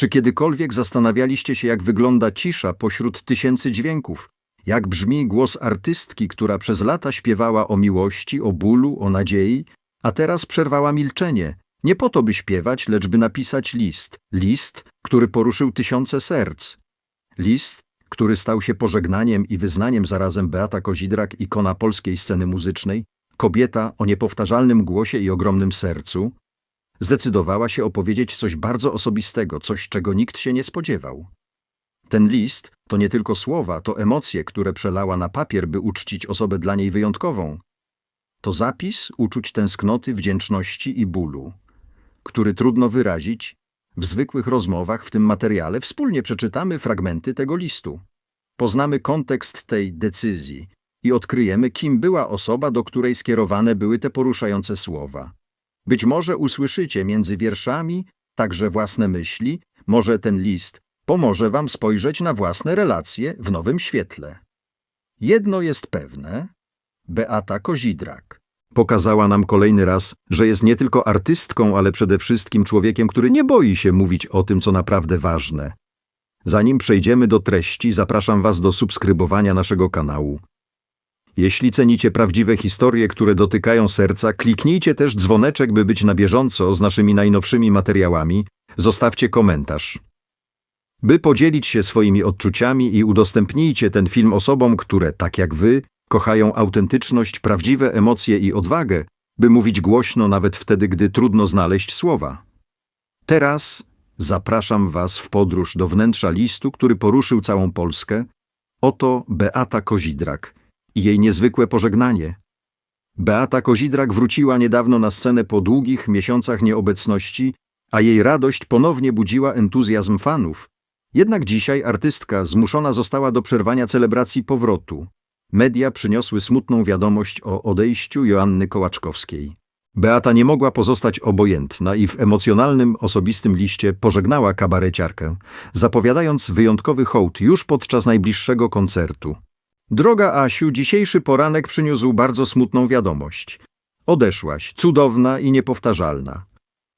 Czy kiedykolwiek zastanawialiście się, jak wygląda cisza pośród tysięcy dźwięków? Jak brzmi głos artystki, która przez lata śpiewała o miłości, o bólu, o nadziei, a teraz przerwała milczenie, nie po to, by śpiewać, lecz by napisać list. List, który poruszył tysiące serc. List, który stał się pożegnaniem i wyznaniem zarazem Beata Kozidrak, ikona polskiej sceny muzycznej, kobieta o niepowtarzalnym głosie i ogromnym sercu, zdecydowała się opowiedzieć coś bardzo osobistego, coś, czego nikt się nie spodziewał. Ten list to nie tylko słowa, to emocje, które przelała na papier, by uczcić osobę dla niej wyjątkową. To zapis uczuć tęsknoty, wdzięczności i bólu, który trudno wyrazić. W zwykłych rozmowach w tym materiale wspólnie przeczytamy fragmenty tego listu. Poznamy kontekst tej decyzji i odkryjemy, kim była osoba, do której skierowane były te poruszające słowa. Być może usłyszycie między wierszami także własne myśli, może ten list pomoże wam spojrzeć na własne relacje w nowym świetle. Jedno jest pewne, Beata Kozidrak pokazała nam kolejny raz, że jest nie tylko artystką, ale przede wszystkim człowiekiem, który nie boi się mówić o tym, co naprawdę ważne. Zanim przejdziemy do treści, zapraszam Was do subskrybowania naszego kanału. Jeśli cenicie prawdziwe historie, które dotykają serca, kliknijcie też dzwoneczek, by być na bieżąco z naszymi najnowszymi materiałami. Zostawcie komentarz. By podzielić się swoimi odczuciami i udostępnijcie ten film osobom, które, tak jak wy, kochają autentyczność, prawdziwe emocje i odwagę, by mówić głośno nawet wtedy, gdy trudno znaleźć słowa. Teraz zapraszam Was w podróż do wnętrza listu, który poruszył całą Polskę. Oto Beata Kozidrak i jej niezwykłe pożegnanie. Beata Kozidrak wróciła niedawno na scenę po długich miesiącach nieobecności, a jej radość ponownie budziła entuzjazm fanów. Jednak dzisiaj artystka zmuszona została do przerwania celebracji powrotu. Media przyniosły smutną wiadomość o odejściu Joanny Kołaczkowskiej. Beata nie mogła pozostać obojętna i w emocjonalnym, osobistym liście pożegnała kabareciarkę, zapowiadając wyjątkowy hołd już podczas najbliższego koncertu. Droga Asiu, dzisiejszy poranek przyniósł bardzo smutną wiadomość. Odeszłaś, cudowna i niepowtarzalna.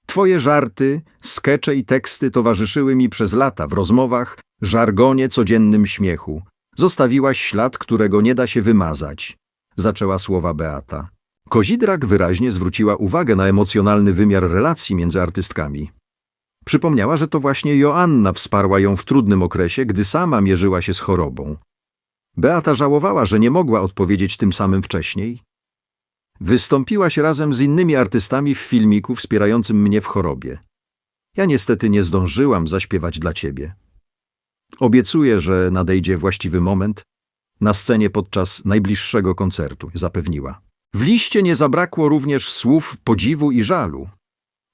Twoje żarty, skecze i teksty towarzyszyły mi przez lata w rozmowach, żargonie, codziennym śmiechu. Zostawiłaś ślad, którego nie da się wymazać. Zaczęła słowa Beata. Kozidrak wyraźnie zwróciła uwagę na emocjonalny wymiar relacji między artystkami. Przypomniała, że to właśnie Joanna wsparła ją w trudnym okresie, gdy sama mierzyła się z chorobą. Beata żałowała, że nie mogła odpowiedzieć tym samym wcześniej. Wystąpiłaś razem z innymi artystami w filmiku wspierającym mnie w chorobie. Ja niestety nie zdążyłam zaśpiewać dla ciebie. Obiecuję, że nadejdzie właściwy moment na scenie podczas najbliższego koncertu, zapewniła. W liście nie zabrakło również słów podziwu i żalu.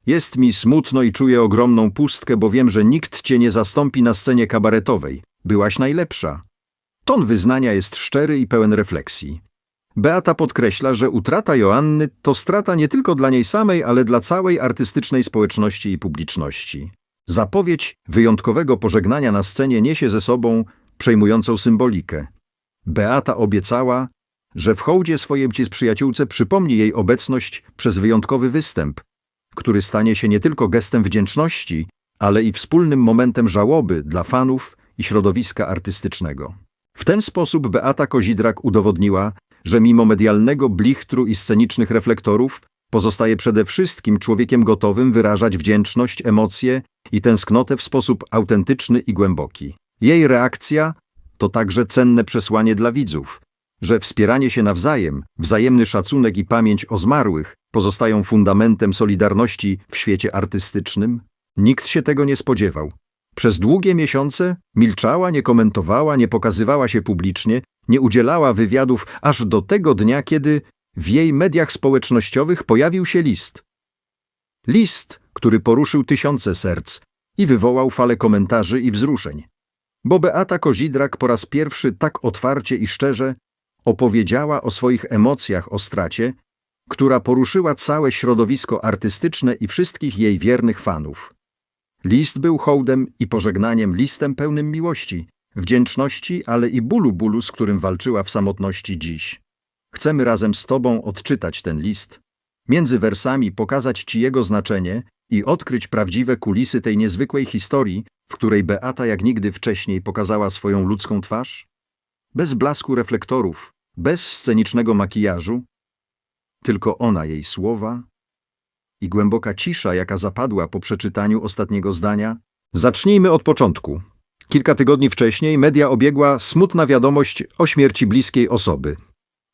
Jest mi smutno i czuję ogromną pustkę, bo wiem, że nikt cię nie zastąpi na scenie kabaretowej. Byłaś najlepsza. Ton wyznania jest szczery i pełen refleksji. Beata podkreśla, że utrata Joanny to strata nie tylko dla niej samej, ale dla całej artystycznej społeczności i publiczności. Zapowiedź wyjątkowego pożegnania na scenie niesie ze sobą przejmującą symbolikę. Beata obiecała, że w hołdzie swojej przyjaciółce przypomni jej obecność przez wyjątkowy występ, który stanie się nie tylko gestem wdzięczności, ale i wspólnym momentem żałoby dla fanów i środowiska artystycznego. W ten sposób Beata Kozidrak udowodniła, że mimo medialnego blichtru i scenicznych reflektorów pozostaje przede wszystkim człowiekiem gotowym wyrażać wdzięczność, emocje i tęsknotę w sposób autentyczny i głęboki. Jej reakcja to także cenne przesłanie dla widzów, że wspieranie się nawzajem, wzajemny szacunek i pamięć o zmarłych pozostają fundamentem solidarności w świecie artystycznym. Nikt się tego nie spodziewał. Przez długie miesiące milczała, nie komentowała, nie pokazywała się publicznie, nie udzielała wywiadów aż do tego dnia, kiedy w jej mediach społecznościowych pojawił się list. List, który poruszył tysiące serc i wywołał falę komentarzy i wzruszeń. Bo Beata Kozidrak po raz pierwszy tak otwarcie i szczerze opowiedziała o swoich emocjach o stracie, która poruszyła całe środowisko artystyczne i wszystkich jej wiernych fanów. List był hołdem i pożegnaniem, listem pełnym miłości, wdzięczności, ale i bólu bólu, z którym walczyła w samotności dziś. Chcemy razem z Tobą odczytać ten list, między wersami pokazać Ci jego znaczenie i odkryć prawdziwe kulisy tej niezwykłej historii, której Beata jak nigdy wcześniej pokazała swoją ludzką twarz? Bez blasku reflektorów, bez scenicznego makijażu, tylko ona jej słowa i głęboka cisza, jaka zapadła po przeczytaniu ostatniego zdania. Zacznijmy od początku. Kilka tygodni wcześniej media obiegła smutna wiadomość o śmierci bliskiej osoby.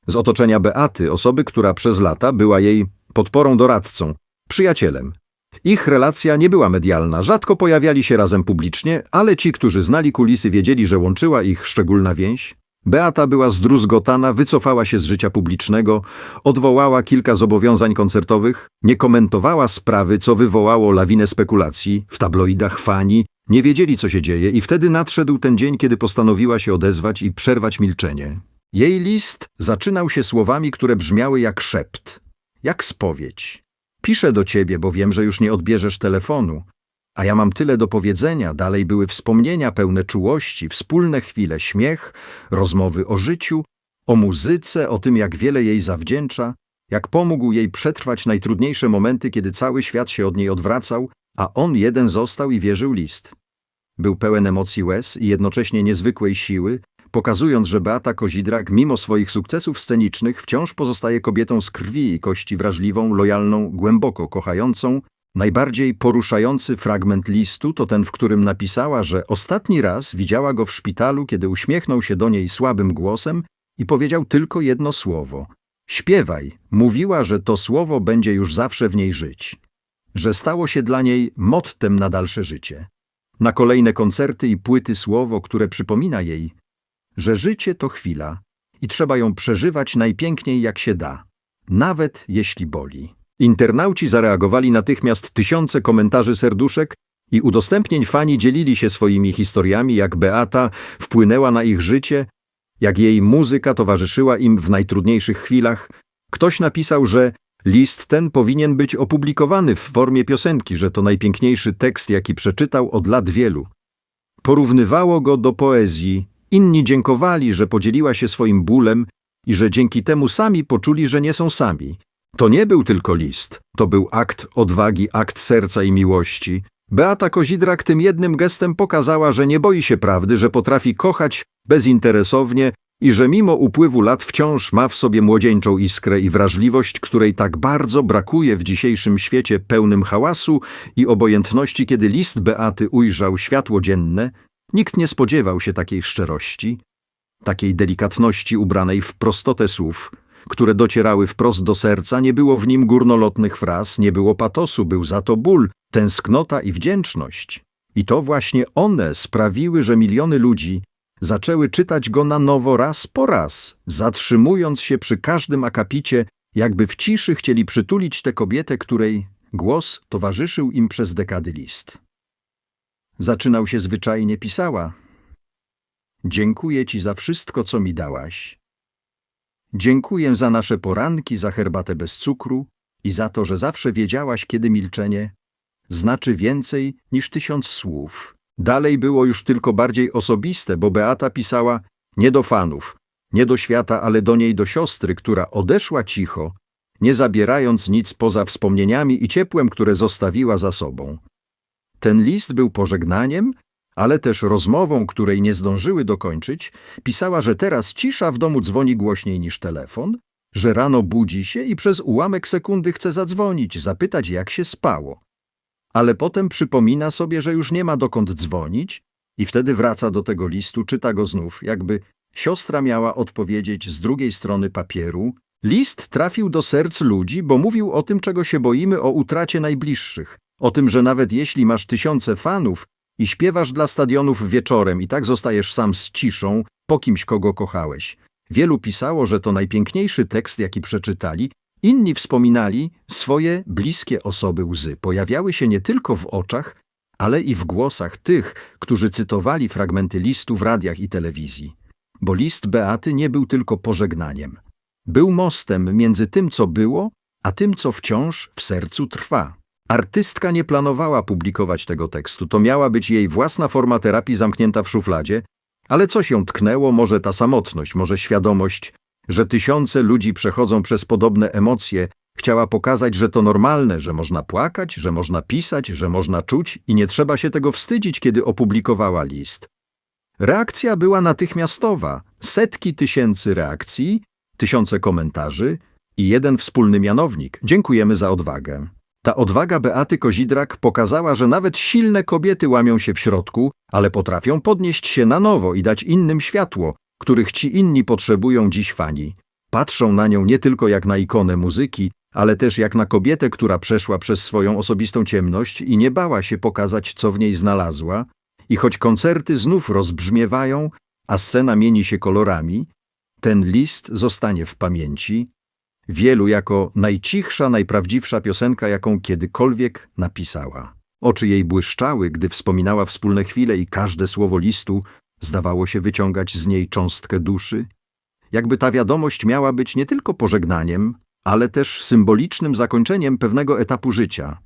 Z otoczenia Beaty, osoby, która przez lata była jej podporą doradcą, przyjacielem. Ich relacja nie była medialna, rzadko pojawiali się razem publicznie, ale ci, którzy znali kulisy, wiedzieli, że łączyła ich szczególna więź. Beata była zdruzgotana, wycofała się z życia publicznego, odwołała kilka zobowiązań koncertowych, nie komentowała sprawy, co wywołało lawinę spekulacji, w tabloidach fani, nie wiedzieli, co się dzieje i wtedy nadszedł ten dzień, kiedy postanowiła się odezwać i przerwać milczenie. Jej list zaczynał się słowami, które brzmiały jak szept, jak spowiedź. Piszę do ciebie, bo wiem, że już nie odbierzesz telefonu. A ja mam tyle do powiedzenia, dalej były wspomnienia pełne czułości, wspólne chwile, śmiech, rozmowy o życiu, o muzyce, o tym, jak wiele jej zawdzięcza, jak pomógł jej przetrwać najtrudniejsze momenty, kiedy cały świat się od niej odwracał, a on jeden został i wierzył list. Był pełen emocji łez i jednocześnie niezwykłej siły, pokazując, że Beata Kozidrak, mimo swoich sukcesów scenicznych, wciąż pozostaje kobietą z krwi i kości wrażliwą, lojalną, głęboko kochającą. Najbardziej poruszający fragment listu to ten, w którym napisała, że ostatni raz widziała go w szpitalu, kiedy uśmiechnął się do niej słabym głosem i powiedział tylko jedno słowo. Śpiewaj. Mówiła, że to słowo będzie już zawsze w niej żyć. Że stało się dla niej mottem na dalsze życie. Na kolejne koncerty i płyty słowo, które przypomina jej, że życie to chwila i trzeba ją przeżywać najpiękniej jak się da, nawet jeśli boli. Internauci zareagowali natychmiast tysiące komentarzy serduszek i udostępnień fani dzielili się swoimi historiami, jak Beata wpłynęła na ich życie, jak jej muzyka towarzyszyła im w najtrudniejszych chwilach. Ktoś napisał, że list ten powinien być opublikowany w formie piosenki, że to najpiękniejszy tekst, jaki przeczytał od lat wielu. Porównywało go do poezji, inni dziękowali, że podzieliła się swoim bólem i że dzięki temu sami poczuli, że nie są sami. To nie był tylko list, to był akt odwagi, akt serca i miłości. Beata Kozidrak tym jednym gestem pokazała, że nie boi się prawdy, że potrafi kochać bezinteresownie i że mimo upływu lat wciąż ma w sobie młodzieńczą iskrę i wrażliwość, której tak bardzo brakuje w dzisiejszym świecie pełnym hałasu i obojętności, kiedy list Beaty ujrzał światło dzienne, nikt nie spodziewał się takiej szczerości, takiej delikatności ubranej w prostotę słów, które docierały wprost do serca, nie było w nim górnolotnych fraz, nie było patosu, był za to ból, tęsknota i wdzięczność. I to właśnie one sprawiły, że miliony ludzi zaczęły czytać go na nowo raz po raz, zatrzymując się przy każdym akapicie, jakby w ciszy chcieli przytulić tę kobietę, której głos towarzyszył im przez dekady list. Zaczynał się zwyczajnie, pisała. Dziękuję ci za wszystko, co mi dałaś. Dziękuję za nasze poranki, za herbatę bez cukru i za to, że zawsze wiedziałaś, kiedy milczenie znaczy więcej niż tysiąc słów. Dalej było już tylko bardziej osobiste, bo Beata pisała nie do fanów, nie do świata, ale do niej, do siostry, która odeszła cicho, nie zabierając nic poza wspomnieniami i ciepłem, które zostawiła za sobą. Ten list był pożegnaniem, ale też rozmową, której nie zdążyły dokończyć, pisała, że teraz cisza w domu dzwoni głośniej niż telefon, że rano budzi się i przez ułamek sekundy chce zadzwonić, zapytać, jak się spało. Ale potem przypomina sobie, że już nie ma dokąd dzwonić i wtedy wraca do tego listu, czyta go znów, jakby siostra miała odpowiedzieć z drugiej strony papieru. List trafił do serc ludzi, bo mówił o tym, czego się boimy, o utracie najbliższych, o tym, że nawet jeśli masz tysiące fanów, i śpiewasz dla stadionów wieczorem i tak zostajesz sam z ciszą po kimś, kogo kochałeś. Wielu pisało, że to najpiękniejszy tekst, jaki przeczytali, inni wspominali swoje bliskie osoby łzy. Pojawiały się nie tylko w oczach, ale i w głosach tych, którzy cytowali fragmenty listu w radiach i telewizji. Bo list Beaty nie był tylko pożegnaniem. Był mostem między tym, co było, a tym, co wciąż w sercu trwa. Artystka nie planowała publikować tego tekstu, to miała być jej własna forma terapii zamknięta w szufladzie, ale coś ją tknęło, może ta samotność, może świadomość, że tysiące ludzi przechodzą przez podobne emocje, Chciała pokazać, że to normalne, że można płakać, że można pisać, że można czuć i nie trzeba się tego wstydzić, kiedy opublikowała list. Reakcja była natychmiastowa. Setki tysięcy reakcji, tysiące komentarzy i jeden wspólny mianownik. Dziękujemy za odwagę. Ta odwaga Beaty Kozidrak pokazała, że nawet silne kobiety łamią się w środku, ale potrafią podnieść się na nowo i dać innym światło, których ci inni potrzebują dziś fani. Patrzą na nią nie tylko jak na ikonę muzyki, ale też jak na kobietę, która przeszła przez swoją osobistą ciemność i nie bała się pokazać, co w niej znalazła, i choć koncerty znów rozbrzmiewają, a scena mieni się kolorami, ten list zostanie w pamięci, wielu jako najcichsza, najprawdziwsza piosenka, jaką kiedykolwiek napisała. Oczy jej błyszczały, gdy wspominała wspólne chwile i każde słowo listu zdawało się wyciągać z niej cząstkę duszy. Jakby ta wiadomość miała być nie tylko pożegnaniem, ale też symbolicznym zakończeniem pewnego etapu życia.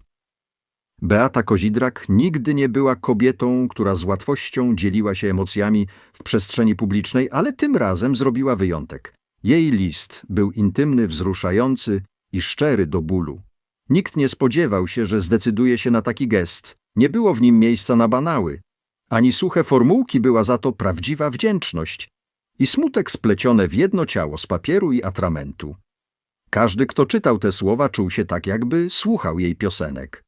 Beata Kozidrak nigdy nie była kobietą, która z łatwością dzieliła się emocjami w przestrzeni publicznej, ale tym razem zrobiła wyjątek. Jej list był intymny, wzruszający i szczery do bólu. Nikt nie spodziewał się, że zdecyduje się na taki gest. Nie było w nim miejsca na banały. Ani suche formułki była za to prawdziwa wdzięczność i smutek splecione w jedno ciało z papieru i atramentu. Każdy, kto czytał te słowa, czuł się tak, jakby słuchał jej piosenek.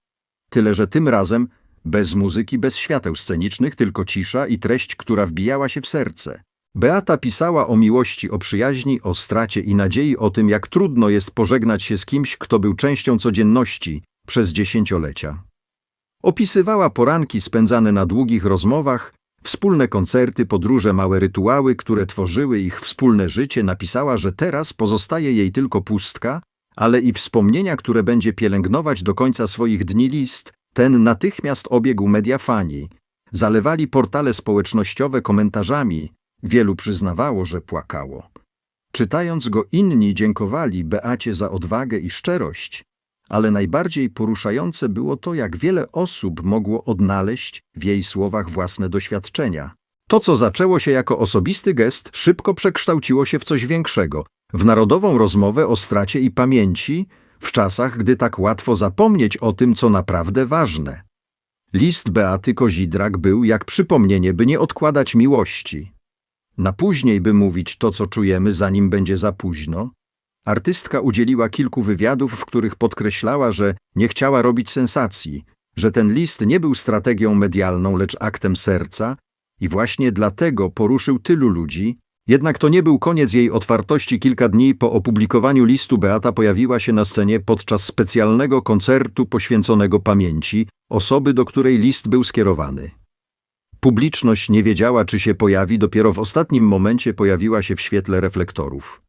Tyle, że tym razem bez muzyki, bez świateł scenicznych, tylko cisza i treść, która wbijała się w serce. Beata pisała o miłości, o przyjaźni, o stracie i nadziei, o tym, jak trudno jest pożegnać się z kimś, kto był częścią codzienności przez dziesięciolecia. Opisywała poranki spędzane na długich rozmowach, wspólne koncerty, podróże, małe rytuały, które tworzyły ich wspólne życie. Napisała, że teraz pozostaje jej tylko pustka, ale i wspomnienia, które będzie pielęgnować do końca swoich dni list, ten natychmiast obiegł media fani. Zalewali portale społecznościowe komentarzami. Wielu przyznawało, że płakało. Czytając go inni dziękowali Beacie za odwagę i szczerość, ale najbardziej poruszające było to, jak wiele osób mogło odnaleźć w jej słowach własne doświadczenia. To, co zaczęło się jako osobisty gest, szybko przekształciło się w coś większego, w narodową rozmowę o stracie i pamięci, w czasach, gdy tak łatwo zapomnieć o tym, co naprawdę ważne. List Beaty Kozidrak był jak przypomnienie, by nie odkładać miłości. Na później, by mówić to, co czujemy, zanim będzie za późno. Artystka udzieliła kilku wywiadów, w których podkreślała, że nie chciała robić sensacji, że ten list nie był strategią medialną, lecz aktem serca i właśnie dlatego poruszył tylu ludzi, jednak to nie był koniec jej otwartości. Kilka dni po opublikowaniu listu Beata pojawiła się na scenie podczas specjalnego koncertu poświęconego pamięci osoby, do której list był skierowany. Publiczność nie wiedziała, czy się pojawi, dopiero w ostatnim momencie pojawiła się w świetle reflektorów.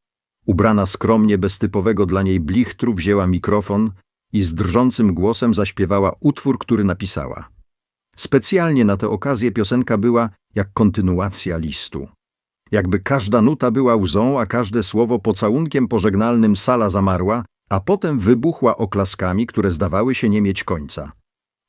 Ubrana skromnie, bez typowego dla niej blichtru, wzięła mikrofon i z drżącym głosem zaśpiewała utwór, który napisała. Specjalnie na tę okazję piosenka była jak kontynuacja listu. Jakby każda nuta była łzą, a każde słowo pocałunkiem pożegnalnym sala zamarła, a potem wybuchła oklaskami, które zdawały się nie mieć końca.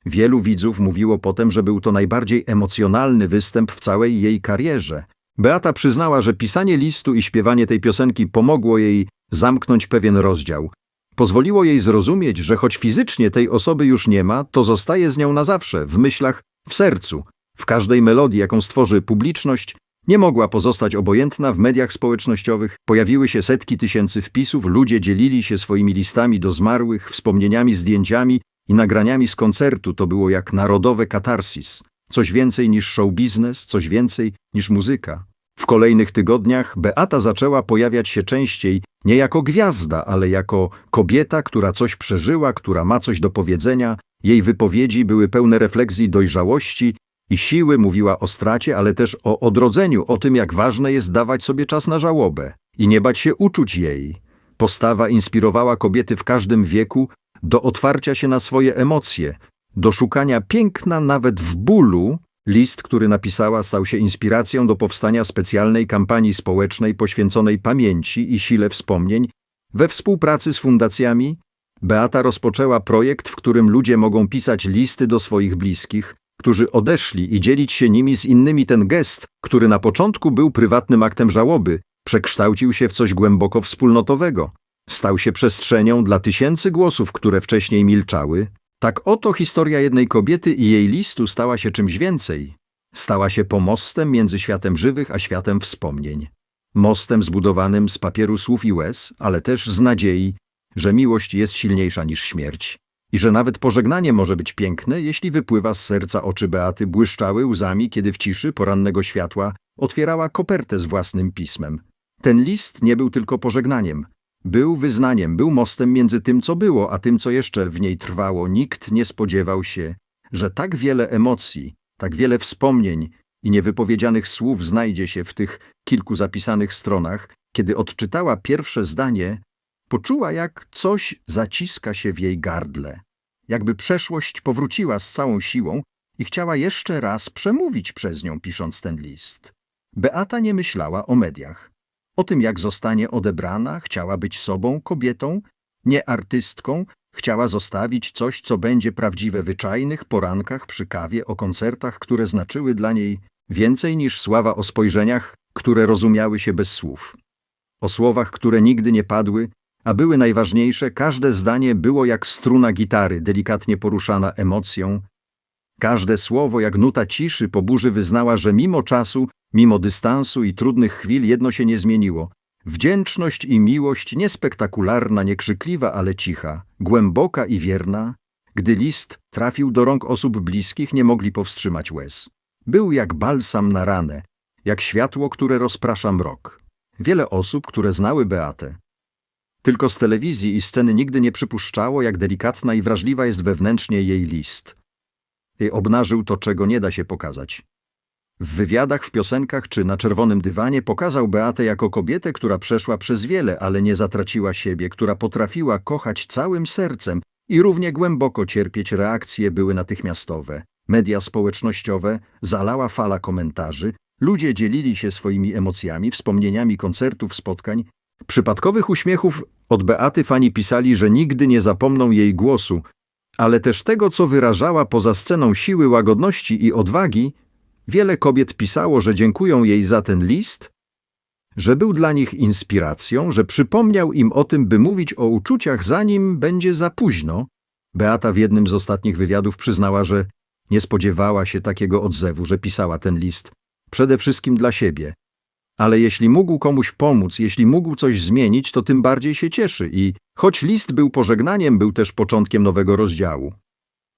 Wielu widzów mówiło potem, że był to najbardziej emocjonalny występ w całej jej karierze. Beata przyznała, że pisanie listu i śpiewanie tej piosenki pomogło jej zamknąć pewien rozdział. Pozwoliło jej zrozumieć, że choć fizycznie tej osoby już nie ma, to zostaje z nią na zawsze, w myślach, w sercu. W każdej melodii, jaką stworzy publiczność, nie mogła pozostać obojętna, w mediach społecznościowych pojawiły się setki tysięcy wpisów, ludzie dzielili się swoimi listami do zmarłych, wspomnieniami, zdjęciami i nagraniami z koncertu. To było jak narodowe katarsis. Coś więcej niż show biznes, coś więcej niż muzyka. W kolejnych tygodniach Beata zaczęła pojawiać się częściej nie jako gwiazda, ale jako kobieta, która coś przeżyła, która ma coś do powiedzenia. Jej wypowiedzi były pełne refleksji dojrzałości i siły, mówiła o stracie, ale też o odrodzeniu, o tym, jak ważne jest dawać sobie czas na żałobę i nie bać się uczuć jej. Postawa inspirowała kobiety w każdym wieku do otwarcia się na swoje emocje, do szukania piękna nawet w bólu. List, który napisała, stał się inspiracją do powstania specjalnej kampanii społecznej poświęconej pamięci i sile wspomnień. We współpracy z fundacjami Beata rozpoczęła projekt, w którym ludzie mogą pisać listy do swoich bliskich, którzy odeszli i dzielić się nimi z innymi ten gest, który na początku był prywatnym aktem żałoby, przekształcił się w coś głęboko wspólnotowego. Stał się przestrzenią dla tysięcy głosów, które wcześniej milczały. Tak oto historia jednej kobiety i jej listu stała się czymś więcej. Stała się pomostem między światem żywych a światem wspomnień. Mostem zbudowanym z papieru słów i łez, ale też z nadziei, że miłość jest silniejsza niż śmierć. I że nawet pożegnanie może być piękne, jeśli wypływa z serca oczy Beaty błyszczały łzami, kiedy w ciszy porannego światła otwierała kopertę z własnym pismem. Ten list nie był tylko pożegnaniem. Był wyznaniem, był mostem między tym, co było, a tym, co jeszcze w niej trwało. Nikt nie spodziewał się, że tak wiele emocji, tak wiele wspomnień i niewypowiedzianych słów znajdzie się w tych kilku zapisanych stronach. Kiedy odczytała pierwsze zdanie, poczuła, jak coś zaciska się w jej gardle. Jakby przeszłość powróciła z całą siłą i chciała jeszcze raz przemówić przez nią, pisząc ten list. Beata nie myślała o mediach. O tym, jak zostanie odebrana, chciała być sobą, kobietą, nie artystką, chciała zostawić coś, co będzie prawdziwe w wyczajnych porankach przy kawie, o koncertach, które znaczyły dla niej więcej niż sława o spojrzeniach, które rozumiały się bez słów. O słowach, które nigdy nie padły, a były najważniejsze, każde zdanie było jak struna gitary, delikatnie poruszana emocją. Każde słowo, jak nuta ciszy po burzy wyznała, że mimo czasu, mimo dystansu i trudnych chwil jedno się nie zmieniło. Wdzięczność i miłość niespektakularna, niekrzykliwa, ale cicha, głęboka i wierna. Gdy list trafił do rąk osób bliskich, nie mogli powstrzymać łez. Był jak balsam na ranę, jak światło, które rozprasza mrok. Wiele osób, które znały Beatę, tylko z telewizji i sceny nigdy nie przypuszczało, jak delikatna i wrażliwa jest wewnętrznie jej list. I obnażył to, czego nie da się pokazać. W wywiadach, w piosenkach czy na czerwonym dywanie pokazał Beatę jako kobietę, która przeszła przez wiele, ale nie zatraciła siebie, która potrafiła kochać całym sercem i równie głęboko cierpieć reakcje były natychmiastowe. Media społecznościowe, zalała fala komentarzy, ludzie dzielili się swoimi emocjami, wspomnieniami koncertów, spotkań, Przypadkowych uśmiechów od Beaty fani pisali, że nigdy nie zapomną jej głosu, ale też tego, co wyrażała poza sceną siły, łagodności i odwagi. Wiele kobiet pisało, że dziękują jej za ten list, że był dla nich inspiracją, że przypomniał im o tym, by mówić o uczuciach, zanim będzie za późno. Beata w jednym z ostatnich wywiadów przyznała, że nie spodziewała się takiego odzewu, że pisała ten list przede wszystkim dla siebie, ale jeśli mógł komuś pomóc, jeśli mógł coś zmienić, to tym bardziej się cieszy i choć list był pożegnaniem, był też początkiem nowego rozdziału.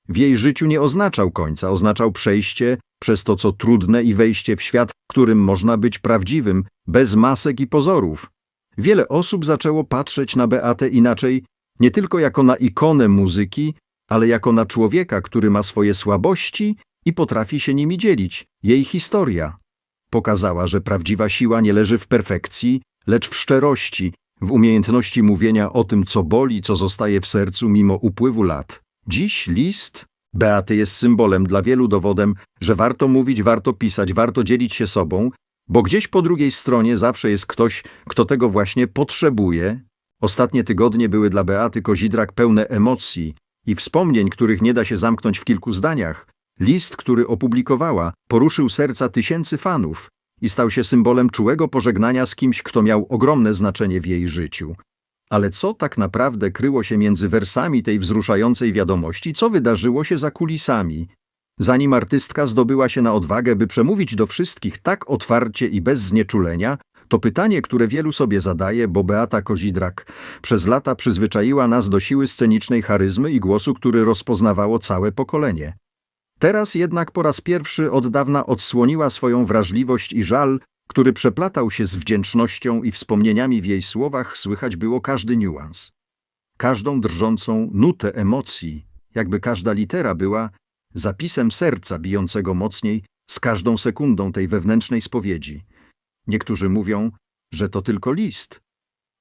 W jej życiu nie oznaczał końca, oznaczał przejście przez to, co trudne i wejście w świat, którym można być prawdziwym, bez masek i pozorów. Wiele osób zaczęło patrzeć na Beatę inaczej, nie tylko jako na ikonę muzyki, ale jako na człowieka, który ma swoje słabości i potrafi się nimi dzielić. Jej historia, Pokazała, że prawdziwa siła nie leży w perfekcji, lecz w szczerości, w umiejętności mówienia o tym, co boli, co zostaje w sercu mimo upływu lat. Dziś list Beaty jest symbolem dla wielu dowodem, że warto mówić, warto pisać, warto dzielić się sobą, bo gdzieś po drugiej stronie zawsze jest ktoś, kto tego właśnie potrzebuje. Ostatnie tygodnie były dla Beaty Kozidrak pełne emocji i wspomnień, których nie da się zamknąć w kilku zdaniach. List, który opublikowała, poruszył serca tysięcy fanów i stał się symbolem czułego pożegnania z kimś, kto miał ogromne znaczenie w jej życiu. Ale co tak naprawdę kryło się między wersami tej wzruszającej wiadomości, co wydarzyło się za kulisami? Zanim artystka zdobyła się na odwagę, by przemówić do wszystkich tak otwarcie i bez znieczulenia, to pytanie, które wielu sobie zadaje, bo Beata Kozidrak przez lata przyzwyczaiła nas do siły scenicznej charyzmy i głosu, który rozpoznawało całe pokolenie. Teraz jednak po raz pierwszy od dawna odsłoniła swoją wrażliwość i żal, który przeplatał się z wdzięcznością i wspomnieniami w jej słowach, słychać było każdy niuans. Każdą drżącą nutę emocji, jakby każda litera była zapisem serca bijącego mocniej z każdą sekundą tej wewnętrznej spowiedzi. Niektórzy mówią, że to tylko list,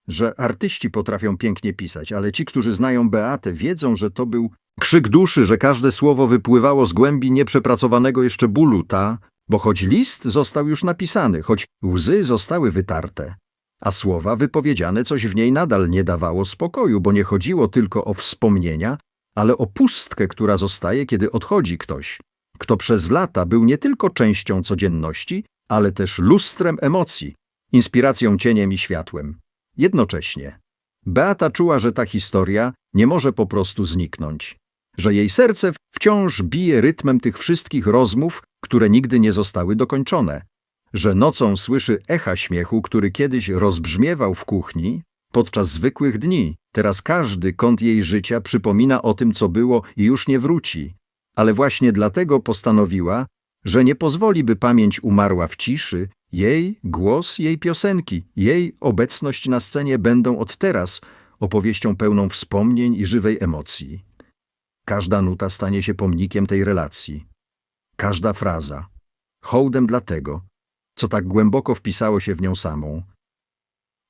że artyści potrafią pięknie pisać, ale ci, którzy znają Beatę, wiedzą, że to był Krzyk duszy, że każde słowo wypływało z głębi nieprzepracowanego jeszcze bólu, ta, bo choć list został już napisany, choć łzy zostały wytarte, a słowa wypowiedziane coś w niej nadal nie dawało spokoju, bo nie chodziło tylko o wspomnienia, ale o pustkę, która zostaje, kiedy odchodzi ktoś, kto przez lata był nie tylko częścią codzienności, ale też lustrem emocji, inspiracją cieniem i światłem. Jednocześnie Beata czuła, że ta historia nie może po prostu zniknąć, że jej serce wciąż bije rytmem tych wszystkich rozmów, które nigdy nie zostały dokończone, że nocą słyszy echa śmiechu, który kiedyś rozbrzmiewał w kuchni podczas zwykłych dni. Teraz każdy kąt jej życia przypomina o tym, co było i już nie wróci. Ale właśnie dlatego postanowiła, że nie pozwoli, by pamięć umarła w ciszy, jej głos, jej piosenki, jej obecność na scenie będą od teraz opowieścią pełną wspomnień i żywej emocji. Każda nuta stanie się pomnikiem tej relacji. Każda fraza. Hołdem dla tego, co tak głęboko wpisało się w nią samą.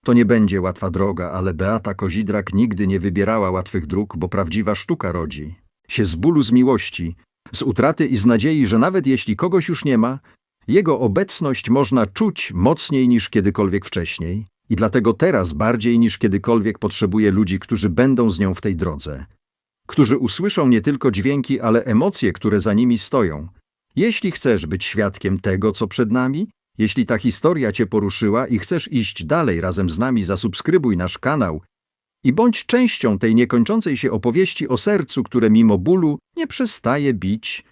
To nie będzie łatwa droga, ale Beata Kozidrak nigdy nie wybierała łatwych dróg, bo prawdziwa sztuka rodzi się z bólu z miłości, z utraty i z nadziei, że nawet jeśli kogoś już nie ma, jego obecność można czuć mocniej niż kiedykolwiek wcześniej i dlatego teraz bardziej niż kiedykolwiek potrzebuje ludzi, którzy będą z nią w tej drodze, którzy usłyszą nie tylko dźwięki, ale emocje, które za nimi stoją. Jeśli chcesz być świadkiem tego, co przed nami, jeśli ta historia Cię poruszyła i chcesz iść dalej razem z nami, zasubskrybuj nasz kanał i bądź częścią tej niekończącej się opowieści o sercu, które mimo bólu nie przestaje bić